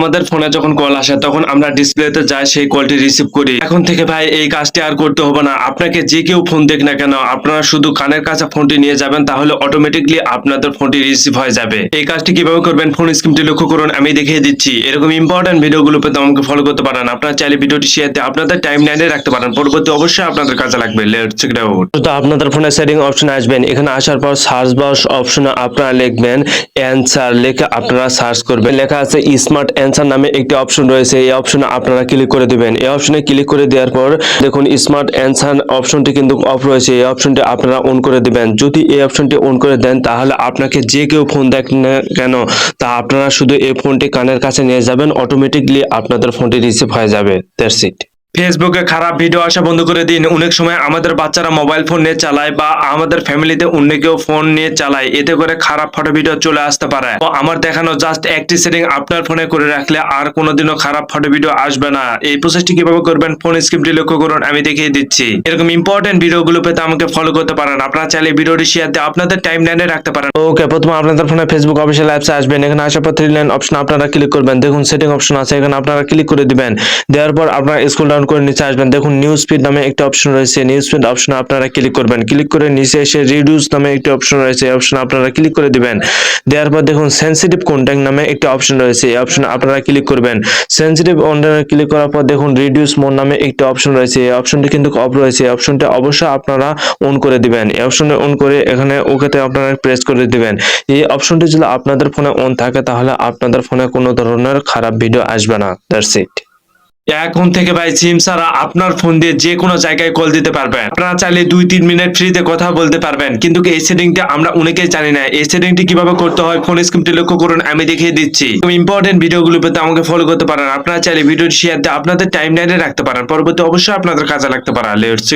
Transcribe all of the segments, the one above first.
আমাদের ফোনে যখন কল আসে, তখন আমরা ডিসপ্লেতে যাই, সেই কলটি রিসিভ করি। এখন থেকে ভাই, এই কাজটি আর করতে হবে না। আপনাকে যে কেউ ফোন দেখ না কেন, আপনারা শুধু কানের কাছে ফোনটি নিয়ে যাবেন, তাহলে অটোমেটিকলি আপনাদের ফোনটি রিসিভ হয়ে যাবে। এই কাজটি কীভাবে করবেন ফোন স্ক্রিনটি লক্ষ্য করুন, আমি দেখিয়ে দিচ্ছি। এরকম ইম্পর্টেন্ট ভিডিওগুলো পেতে আমাকে ফলো করতে পারেন। আপনারা চাইলে ভিডিওটি শেয়ার দিয়ে আপনাদের টাইম লাইনে রাখতে পারেন। পরবর্তী অবশ্যই আপনাদের কাজে লাগবে। লেটস চেক আউট তো আপনাদের ফোনে সেটিং অপশন আসবেন। এখানে আসার পর সার্চ বক্স অপশনে আপনারা লিখবেন অ্যান্সার লিখে আপনারা সার্চ করবেন। লেখা আছে স্মার্ট অ্যান্সার নামে একটি অপশন রয়েছে। এই অপশনে আপনারা ক্লিক করে দেবেন। এই অপশনে ক্লিক করে দেওয়ার পর দেখুন স্মার্ট অ্যান্সার অপশনটি কিন্তু অফ রয়েছে। এই অপশনটি আপনারা অন করে দেবেন। যদি এই অপশনটি অন করে দেন, তাহলে আপনাকে যে কেউ ফোন দেখ না কেন, তা আপনারা শুধু এই ফোনটি কানের কাছে নিয়ে যাবেন। অটোমেটিকলি আপনাদের ফোনটি রিসিভ হয়ে যাবে। দ্যাটস ইট ফেসবুকে খারাপ ভিডিও আসা বন্ধ করে দিন। অনেক সময় আমাদের বাচ্চারা মোবাইল ফোন নিয়ে চালায় বা আমাদের ফ্যামিলিতে অন্য কেউ ফোন নিয়ে চালায়। এতে করে খারাপ ফটো ভিডিও চলে আসতে পারে। তো আমার দেখানো জাস্ট একটি সেটিং আপনার ফোনে করে রাখলে আর কোনোদিনও খারাপ ফটো ভিডিও আসবে না। এই প্রসেসটি কীভাবে করবেন? ফোন স্ক্রিপ্টটি লক্ষ্য করুন, আমি দেখিয়ে দিচ্ছি। এরকম ইম্পর্টেন্ট ভিডিওগুলো পেতে আমাকে ফলো করতে পারেন। আপনারা চাইলে ভিডিওটি শেয়ার দিয়ে আপনাদের টাইম লাইনে রাখতে পারেন। ওকে প্রথমে আপনাদের ফোনে ফেসবুক অফিসিয়াল অ্যাপসে আসবেন। এখানে আসার পর থ্রি লাইন অপশন আপনারা ক্লিক করবেন। দেখুন সেটিং অপশন আছে, এখানে আপনারা ক্লিক করে দিবেন। দেওয়ার পর আপনারা স্ক্রল ডাউন করে নিচে আসবেন। দেখুন নিউজ ফিড নামে একটা অপশন রয়েছে। নিউজ ফিড অপশনে আপনারা ক্লিক করবেন। ক্লিক করে নিচে এসে রিডিউস নামে একটি অপশন রয়েছে। এই অপশনে আপনারা ক্লিক করে দিবেন। দেওয়ার পর দেখুন সেন্সিটিভ কন্টেন্ট নামে একটা অপশন রয়েছে। এই অপশনে আপনারা ক্লিক করবেন। সেন্সিটিভ কন্টেন্ট ক্লিক করার পর দেখুন রিডিউস মোড নামে একটা অপশন রয়েছে। এই অপশনটি কিন্তু অফ রয়েছে। এই অপশনটা অবশ্যই আপনারা অন করে দিবেন। এই অপশনে অন করে এখানে ওকেতে আপনারা প্রেস করে দিবেন। এই অপশনটি যদি আপনাদের ফোনে অন থাকে, তাহলে আপনাদের ফোনে কোনো ধরনের খারাপ ভিডিও আসবে না। দ্যাটস ইট এখন থেকে ভাই সিম ছাড়া আপনার ফোন দিয়ে যে কোনো জায়গায় কল দিতে পারবেন। আপনারা চাইলে দুই, তিন মিনিট ফ্রিতে কথা বলতে পারবেন। কিন্তু এই সেটিংটা আমরা অনেকেই জানি না। এই সেটিংটি কীভাবে করতে হয় ফোন স্ক্রিপ্টে লক্ষ্য করুন, আমি দেখিয়ে দিচ্ছি। ইম্পর্টেন্ট ভিডিওগুলো পেতে আমাকে ফলো করতে পারেন। আপনারা চাইলে ভিডিওটি শেয়ার দিয়ে আপনাদের টাইম লাইনে রাখতে পারেন। পরবর্তী অবশ্যই আপনাদের কাজে লাগতে পারে। লেটস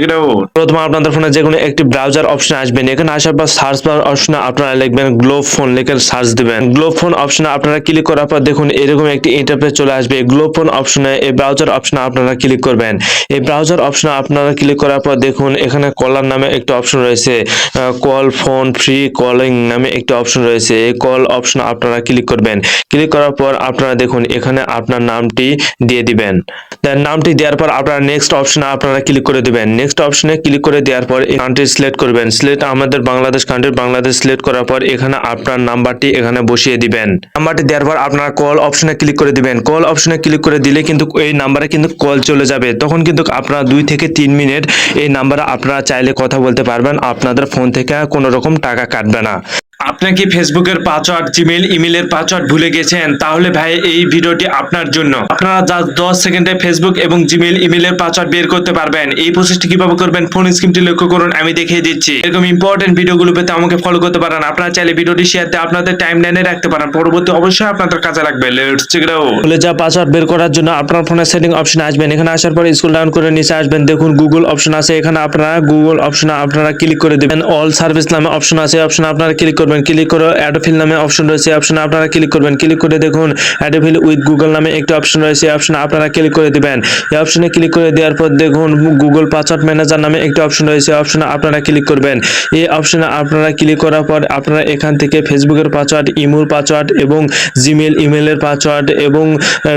প্রথমে আপনাদের ফোনে যে কোনো একটি ব্রাউজার অপশন আসবেন। এখানে আসার পর সার্চ বার অপশনে আপনারা লিখবেন গ্লোব ফোন লিখে সার্চ দিবেন। গ্লোব ফোন অপশনে আপনারা ক্লিক করার পর দেখুন, এরকম একটি ইন্টারফেস চলে আসবে। গ্লোব ফোন অপশনে এই ব্রাউজার অপশনে আপনারা ক্লিক করবেন। এই ব্রাউজার অপশনে আপনারা ক্লিক করার পর দেখুন, এখানে কলার নামে একটা অপশন রয়েছে। কল ফোন ফ্রি কলিং নামে একটা অপশন রয়েছে। এই কল অপশনে আপনারা ক্লিক করবেন। ক্লিক করার পর আপনারা দেখুন, এখানে আপনার নামটি দিয়ে দিবেন। দেন নামটি দেওয়ার পর আপনারা নেক্সট অপশনে আপনারা ক্লিক করে দিবেন। নেক্সট অপশনে ক্লিক করে দেওয়ার পর কান্ট্রি সিলেক্ট করবেন। সিলেক্ট আমাদের বাংলাদেশ কান্ট্রি বাংলাদেশ সিলেক্ট করার পর এখানে আপনার নাম্বারটি এখানে বসিয়ে দিবেন। নাম্বারটি দেওয়ার পর আপনারা কল অপশনে ক্লিক করে দিবেন। কল অপশনে ক্লিক করে দিলে কিন্তু এই নাম্বারে কিন্তু কল চলে যাবে। তখন কিন্তু আপনারা দুই থেকে তিন মিনিট এই নাম্বারে আপনারা চাইলে কথা বলতে পারবেন। আপনাদের ফোন থেকে কোনো রকম টাকা কাটবে না। আপনি কি ফেসবুকের পাসওয়ার্ড জিমেল ইমেলের পাসওয়ার্ড ভুলে গেছেন, তাহলে ভাই এই ভিডিওটি আপনার জন্য। আপনারা জাস্ট দশ সেকেন্ডে ফেসবুক এবং জিমেল ইমেলের পাসওয়ার্ড বের করতে পারবেন। এই প্রসেসটি কীভাবে করবেন ফোন স্ক্রিনটি লক্ষ্য করুন, আমি দেখিয়ে দিচ্ছি। এরকম ইম্পর্টেন্ট ভিডিওগুলো পেতে আমাকে ফলো করতে পারেন। আপনারা চাইলে ভিডিওটি শেয়ার দিয়ে আপনাদের টাইম লাইনে রাখতে পারেন। পরবর্তী অবশ্যই আপনাদের কাজে লাগবে। লেটস চেক ভুলে যা পাসওয়ার্ড বের করার জন্য আপনার ফোনের সেটিং অপশন আসবেন। এখানে আসার পর স্কুল ডাউন করে নিচে আসবেন। দেখুন গুগল অপশন আছে। এখানে আপনারা গুগল অপশনে আপনারা ক্লিক করে দিবেন। অল সার্ভিস নামে অপশন আছে। অপশন আপনারা ক্লিক করবেন। ক্লিক করে অ্যাডোফিল নামে অপশন রয়েছে অপশনে আপনারা ক্লিক করবেন। ক্লিক করে দেখুন অ্যাডোফিল উইথ গুগল নামে একটা অপশন রয়েছে অপশনে আপনারা ক্লিক করে দিবেন। এই অপশনে ক্লিক করে দেওয়ার পর দেখুন গুগল পাসওয়ার্ড ম্যানেজার নামে একটা অপশন রয়েছে অপশনে আপনারা ক্লিক করবেন। এই অপশনে আপনারা ক্লিক করার পর আপনারা এখান থেকে ফেসবুকের পাসওয়ার্ড ইমোর পাসওয়ার্ড এবং জিমেল ইমেলের পাসওয়ার্ড এবং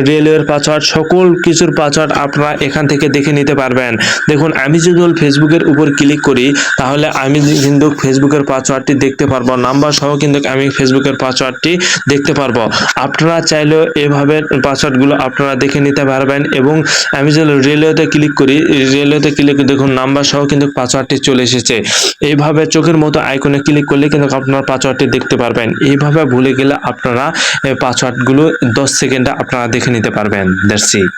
রেলওয়ের পাসওয়ার্ড সকল কিছুর পাসওয়ার্ড আপনারা এখান থেকে দেখে নিতে পারবেন। দেখুন, আমি যদি ফেসবুকের উপর ক্লিক করি, তাহলে আমি কিন্তু ফেসবুকের পাসওয়ার্ডটি দেখতে পারব। নাম্বার সহ কিন্তু আমি ফেসবুকের পাসওয়ার্ডটি দেখতে পারব। আপনারা চাইলেও এভাবে পাসওয়ার্ডগুলো আপনারা দেখে নিতে পারবেন এবং আমি যে রেলওয়েতে ক্লিক করি রেলওয়েতে ক্লিক দেখুন নাম্বার সহ কিন্তু পাসওয়ার্ডটি চলে এসেছে। এইভাবে চোখের মতো আইকনে ক্লিক করলে কিন্তু আপনার পাসওয়ার্ডটি দেখতে পারবেন। এইভাবে ভুলে গেলে আপনারা পাসওয়ার্ডগুলো দশ সেকেন্ডে আপনারা দেখে নিতে পারবেন। That's it